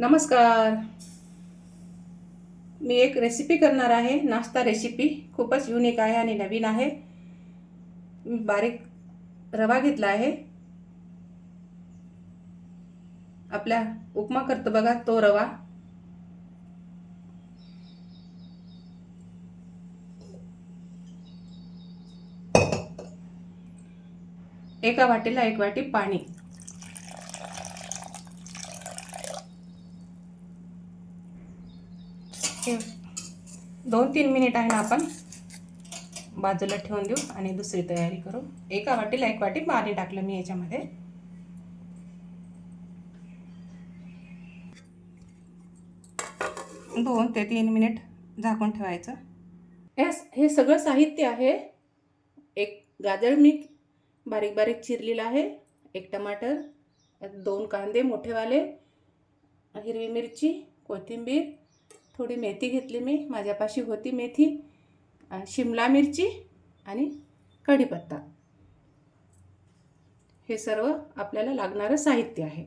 नमस्कार. मी एक रेसिपी करणार आहे. नाश्ता रेसिपी खूपच युनिक आहे आणि नवीन आहे. मी बारीक रवा घेतला आहे. आपल्या उपमा करतो बघा तो रवा. एका वाटीला एक वाटी पाणी हे दोन तीन मिनिट आहे ना आपण बाजूला ठेवून देऊ आणि दुसरी तयारी करू. एका वाटीला एक वाटी पाणी टाकलं मी याच्यामध्ये. दोन ते तीन मिनिट झाकून ठेवायचं. यास हे सगळं साहित्य आहे. एक गाजर मी बारीक बारीक चिरलेलं आहे. एक टमाटर दोन कांदे मोठेवाले हिरवी मिरची कोथिंबीर थोडी मेथी घेतली मी माझ्यापाशी होती मेथी शिमला मिरची आणि कढीपत्ता. हे सर्व आपल्याला लागणारं साहित्य आहे.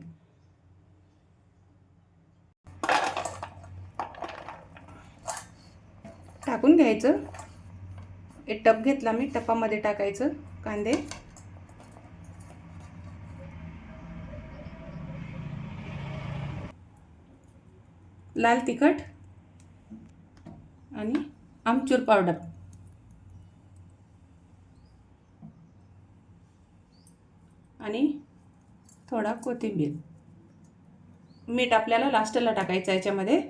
टाकून घ्यायचं. एक टप घेतला मी टपामध्ये टाकायचं कांदे. लाल तिखट आणि आमचूर पावडर. आणि थोडा कोथिंबीर. मीठ आपल्याला लास्टला टाकायचं आहे याच्यामध्ये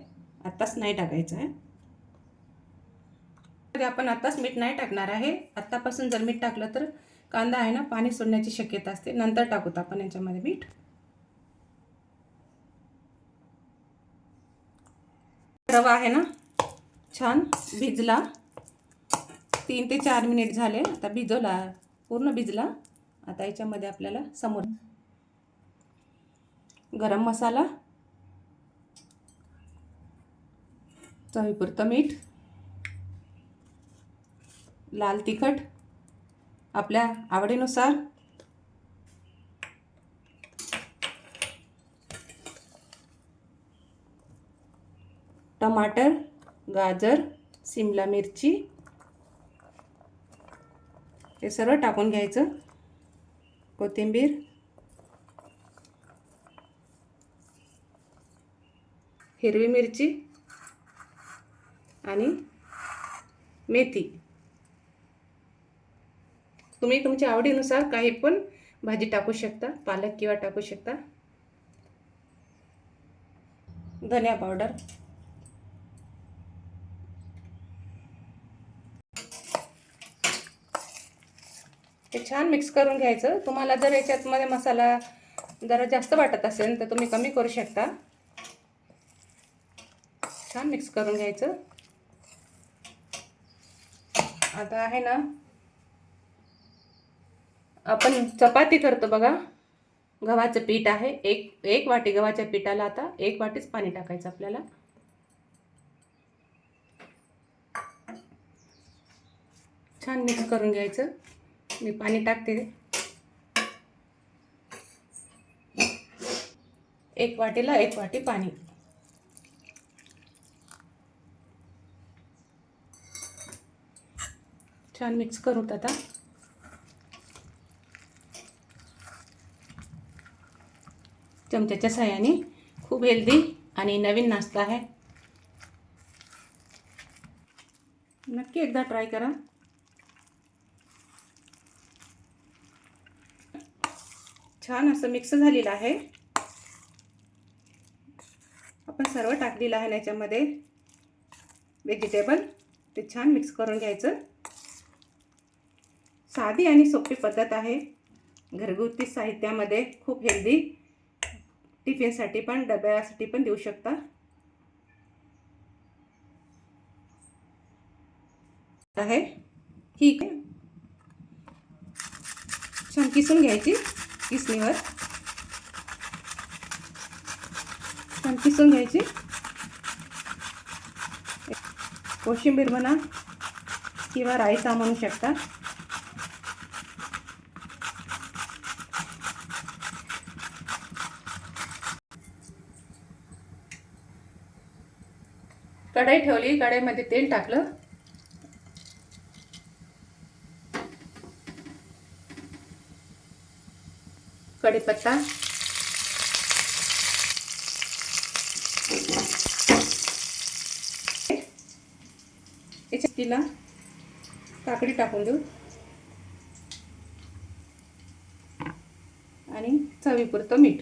आत्ताच नाही टाकायचं आहे. तर आपण आत्ताच मीठ नाही टाकणार आहे. आत्तापासून जर मीठ टाकलं तर कांदा आहे ना पाणी सोडण्याची शक्यता असते. नंतर टाकूत आपण याच्यामध्ये मीठ. रवा आहे ना छान भिजला. तीन ते चार मिनिट झाले. आता भिजवला पूर्ण भिजला. आता याच्यामध्ये आपल्याला समोर गरम मसाला चवीपुरतं मीठ लाल तिखट आपल्या आवडीनुसार. टमाटर गाजर सिमला मिरची हे सर्व टाकून घ्यायचं. कोथिंबीर. हिरवी मिरची आणि मेथी. तुम्ही तुमच्या आवडीनुसार काही पण भाजी टाकू शकता पालक किंवा टाकू शकता. धनिया पावडर. ते छान मिक्स करून घ्यायचं. तुम्हाला जर याच्यातमध्ये मसाला जरा जास्त वाटत असेल तर तुम्ही कमी करू शकता. छान मिक्स करून घ्यायचं. आता आहे ना आपण चपाती करतो बघा. गव्हाचं पीठ आहे. एक एक वाटी गव्हाच्या पिठाला आता एक वाटीच पाणी टाकायचं आपल्याला. छान मिक्स करून घ्यायचं. मी पाणी टाकते एक वाटीला एक वाटी पाणी. छान मिक्स करूत आता. चमच्याच्या सहाय्याने खूप हेल्दी आणि नवीन नाश्ता आहे. नक्की एकदा ट्राय करा. छान असं मिक्स झालेलं आहे. आपण सर्व टाकलेलं आहे याच्यामध्ये. व्हेजिटेबल ते छान मिक्स करून घ्यायचं. साधी आणि सोपी पद्धत आहे. घरगुती साहित्यामध्ये खूप हेल्दी टिफिनसाठी पण डब्यासाठी पण देऊ शकता. आहे. ही छान किसून घ्यायची. किसणीवर. छान किसून घ्यायची. कोशिंबीर म्हणा किंवा रायसा म्हणू शकता. कढई ठेवली कढईमध्ये तेल टाकलं. कढीपत्ता. याच्यात तिला काकडी टाकून देऊ. आणि चवीपुरतं मीठ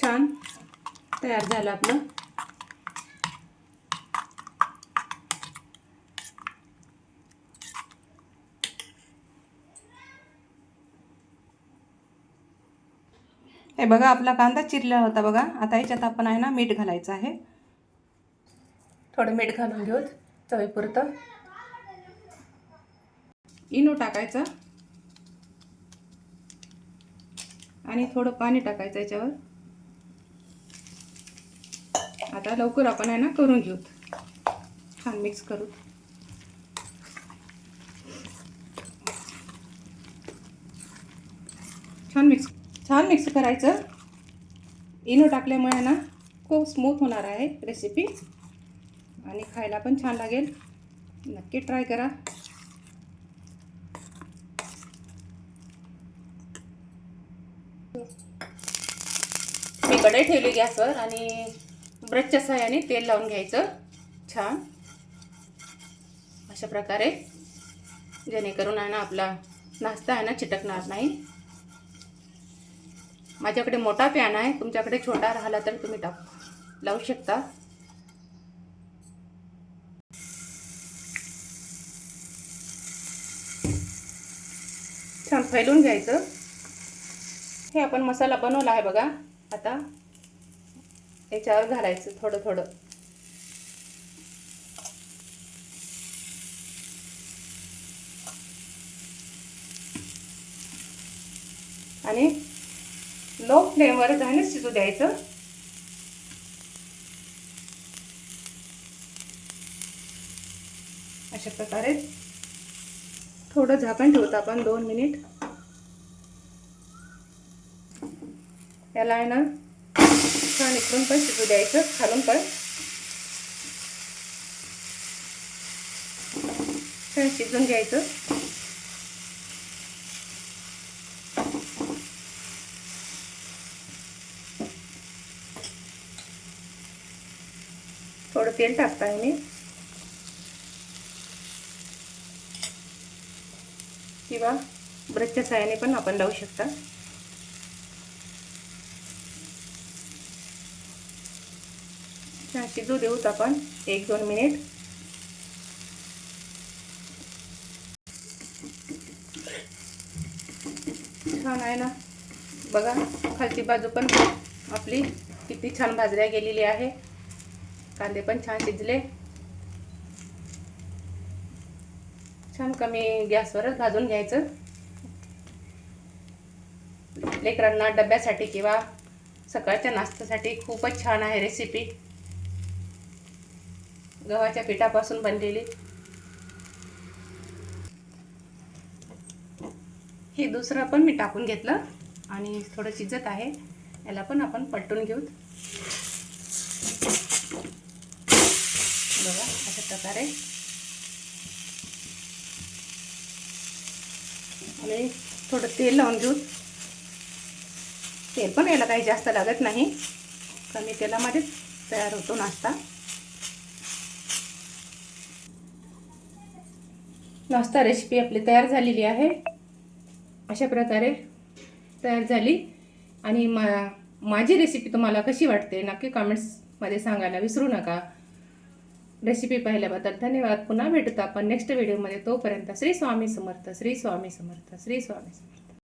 छान तयार झालं आपलं हे बघा आपला कांदा चिरला होता बघा. आता याच्यात आपण आहे ना मीठ घालायचं आहे. थोडं मीठ घालून घेऊत चवीपुरतं. इनो टाकायचं. आणि थोडं पाणी टाकायचं याच्यावर. आता लवकर आपण आहे ना करून घेऊ. छान मिक्स करू. छान मिक्स छान मिक्स करायचं. इनो टाकल्यामुळे ना खूप स्मूथ होणार आहे रेसिपी आणि खायला पण छान लागेल. नक्की ट्राय करा. मी कढई ठेवली गॅसवर आणि ब्रशच्या सहाय्याने तेल लावून घ्यायचं. छान. अशा प्रकारे जेणेकरून आहे ना आपला नाश्ता आहे ना चिटकणार नाही. माझ्याकडे मोठा पॅन आहे. तुमच्याकडे छोटा राहिला तर तुम्ही टाक. लावू शकता. छान फैलून घ्यायचं. हे आपण मसाला बनवला आहे बघा. आता याच्यावर घालायचं थोडं थोडं. आणि लो फ्लेमवर झालं शिजू द्यायचं. अशा प्रकारे. थोडं झाकण ठेवतो आपण दोन मिनिट याला आहे ना छान इकडून पण शिजू द्यायचं खालून पण. छान शिजून घ्यायचं. थोडं तेल टाकता मी. किंवा ब्रशच्या साह्याने पण आपण लावू शकता. छान शिजू देऊत आपण. एक दोन मिनिट. छान आहे ना. बघा खालची बाजू पण आपली किती छान भाजल्या गेलेली आहे. कांदे पण छान शिजले. छान कमी गॅसवरच भाजून घ्यायचं. लेकरांना डब्यासाठी किंवा सकाळच्या नाश्त्यासाठी खूपच छान आहे रेसिपी गव्हाच्या पिठापासून बनलेली. हे दुसरं पण मी टाकून घेतलं आणि थोडं शिजत आहे. याला पण आपण पलटून घेऊ. बघा अशा प्रकारे. आणि थोडं तेल लावून घेऊ. तेल पण याला काही जास्त लागत नाही. कमी तेलामध्येच तयार होतो नाश्ता. नाश्ता रेसिपी आपली तयार झालेली आहे. अशा प्रकारे तयार झाली. आणि मा माझी रेसिपी तुम्हाला कशी वाटते? नक्की कमेंट्समध्ये सांगायला विसरू नका. रेसिपी पाहिल्याबद्दल धन्यवाद. पुन्हा भेटूत आपण नेक्स्ट व्हिडिओमध्ये तोपर्यंत श्री स्वामी समर्थ श्री स्वामी समर्थ श्री स्वामी समर्थ.